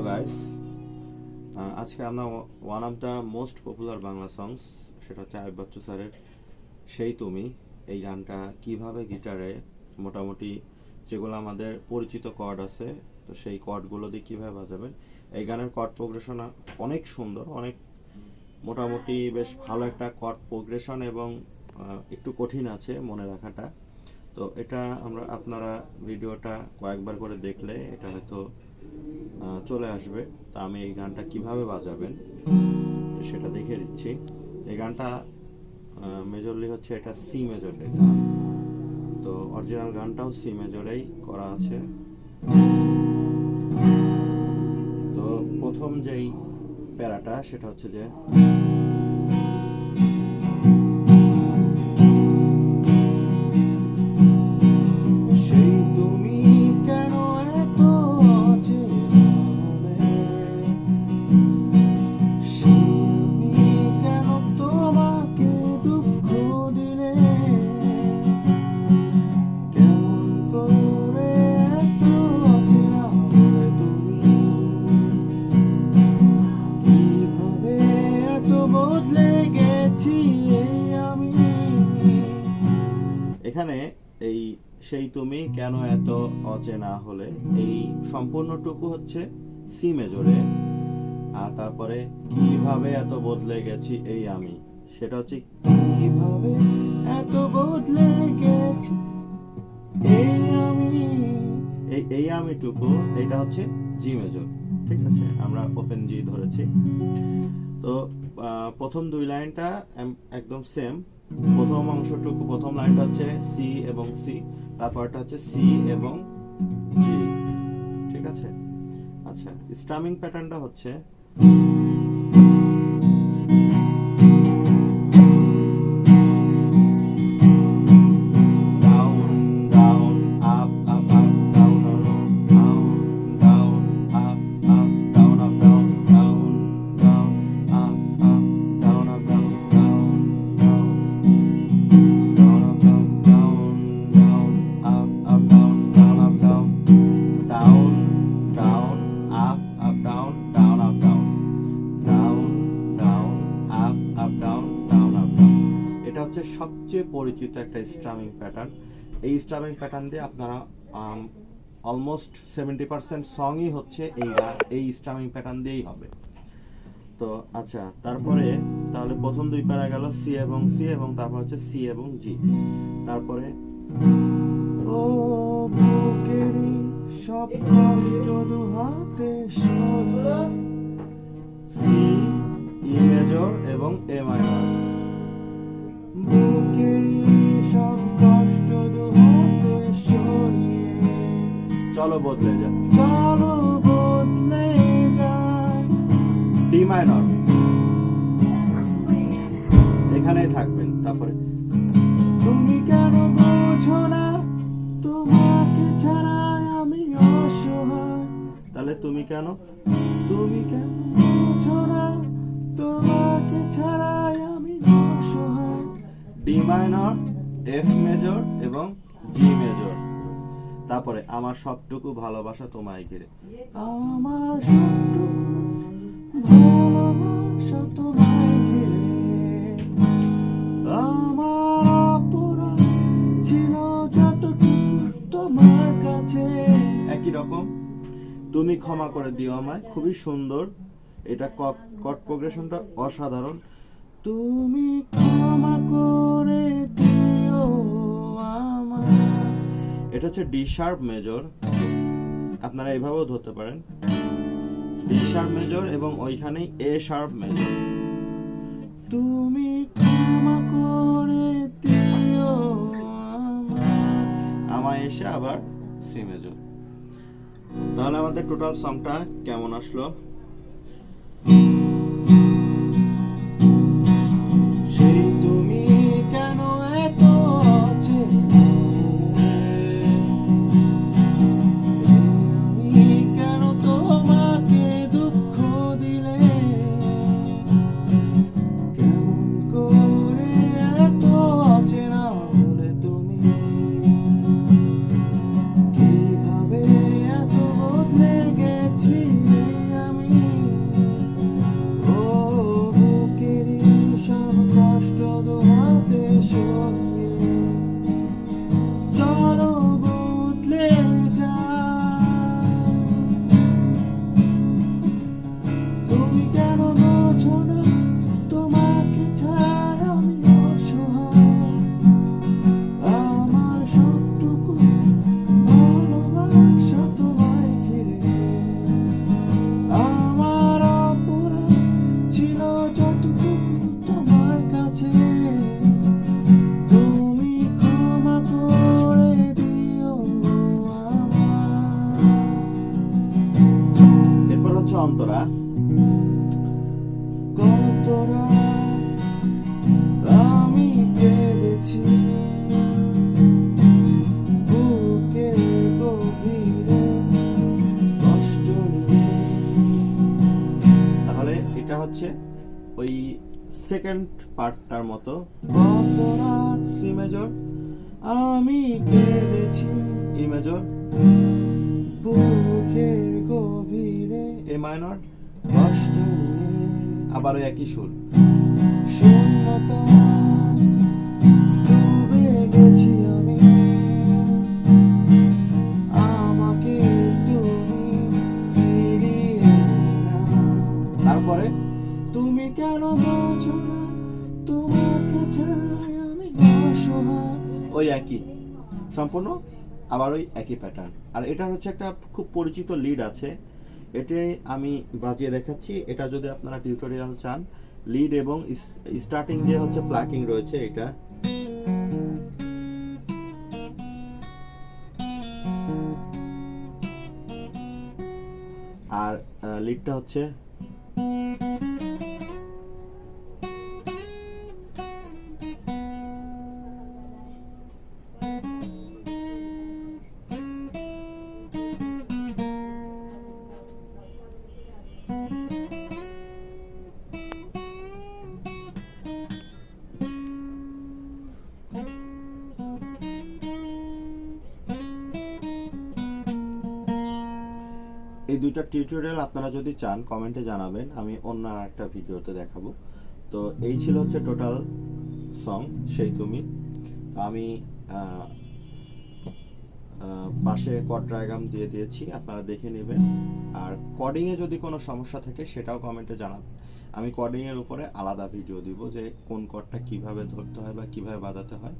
Hello guys আজকে আমরা one of the most popular Bangla songs সেটা হচ্ছে আয়ুব বাচ্চু স্যারের সেই তুমি এই গানটা কীভাবে গিটারে মোটামুটি যেগুলো আমাদের পরিচিত কর্ড আছে, তো সেই কর্ডগুলো দিয়ে কীভাবে বাজাবেন। এই গানের কর্ড প্রোগ্রেশন অনেক সুন্দর, অনেক মোটামুটি বেশ ভালো একটা কর্ড প্রোগ্রেশন এবং একটু কঠিন আছে মনে রাখাটা। তো এটা আমরা আপনারা ভিডিওটা কয়েকবার করে দেখলে এটা হয়তো চলে আসবে। তা আমি এই গানটা কীভাবে বাজাবেন? তো সেটা দেখে দিচ্ছি এই গানটা মেজরলি হচ্ছে এটা সি মেজরের গান তো অরিজিনাল গানটাও সি মেজরেই করা আছে। তো প্রথম যেই প্যারাটা, সেটা হচ্ছে যে সেই তুমি কেন এত অচেনা হলে? এই সম্পূর্ণটুকু হচ্ছে সি মেজরে। আর তারপরে, কীভাবে এত বদলে গেছি এই আমি? সেটা হচ্ছে, কীভাবে এত বদলে গেছি এই আমি? এই এই আমিটুকু, এটা হচ্ছে জি মেজর। ঠিক আছে? আমরা ওপেন জি ধরেছি। তো প্রথম দুই লাইনটা একদম সেম প্রথম অংশটুকু, প্রথম লাইনটা হচ্ছে সি এবং সি তারপরটা হচ্ছে সি এবং জি ঠিক আছে? আচ্ছা স্ট্রামিং প্যাটার্নটা হচ্ছে সবচেয়ে পরিচিত একটা স্ট্রামিং প্যাটার্ন এই স্ট্রামিং প্যাটার্ন দিয়ে আপনারা অলমোস্ট সেভেন্টি পার্সেন্ট সংই হচ্ছে এই এই স্ট্রামিং প্যাটার্ন দিয়েই হবে। তো আচ্ছা তারপরে, তাহলে প্রথম দুই প্যারা গেল সি এবং সি এবং তারপর হচ্ছে সি এবং জি তারপরে সব কষ্ট দুহাতে সি ই মেজর এবং এ মাইনর চলো বদলে যা চলো বদলে ডি মাইনর এখানেই থাকবেন, তারপরে। তুমি কেন বোঝো না? তোমাকে ছাড়া আমি অসহায়। তাহলে তুমি কেন? তুমি কেন বোঝো না? তোমাকে ছাড়া আমি অসহায়। ডি মাইনর এফ মেজর এবং জি মেজর তারপরে আমার সবটুকু ভালোবাসা তোমায় ঘিরে। আমার ভালোবাসা তোমায় ঘিরে। আমার অপরাধ ছিল যতটুকু তোমার কাছে। একই রকম। তুমি ক্ষমা করে দিও আমায় খুবই সুন্দর। এটা কট প্রোগ্রেশনটা অসাধারণ। তুমি ক্ষমা করে দিও এটা হচ্ছে ডি শার্প মেজর আপনারা এভাবেও ধরতে পারেন। ডি শার্প মেজর এবং ওইখানেই এ শার্প মেজর তুমি ক্ষমা করে দিও আমায় এসে আবার সি মেজর তাহলে আমাদের টোটাল সংটা কেমন আসলো? সেকেন্ড পার্টটার মতো। অপরাধ সি মেজর আমি কেঁদেছি ই মেজর বুকের গভীরে এ মাইনর কষ্ট আবারও আবার একই সুর। শূন্যতা সম্পূর্ণ আবার ওই একই প্যাটার্ন আর এটা হচ্ছে একটা খুব পরিচিত লিড আছে। এটাই আমি বাজিয়ে দেখাচ্ছি। এটা যদি আপনারা টিউটোরিয়াল চান লিড এবং স্টার্টিং যে হচ্ছে প্লাকিং রয়েছে এটা। আর লিডটা হচ্ছে এই দুইটা টিউটোরিয়াল আপনারা যদি চান কমেন্টে জানাবেন, আমি অন্য একটা ভিডিওতে দেখাবো। তো এই ছিল হচ্ছে টোটাল সং সেই তুমি। তো আমি পাশে কড ডায়াগ্রাম দিয়ে দিয়েছি, আপনারা দেখে নেবেন। আর কডিং এ যদি কোনো সমস্যা থাকে, সেটাও কমেন্টে জানাবেন। আমি কডিং এর উপরে আলাদা ভিডিও দিব যে কোন কডটা কীভাবে ধরতে হয় বা কীভাবে বাজাতে হয়।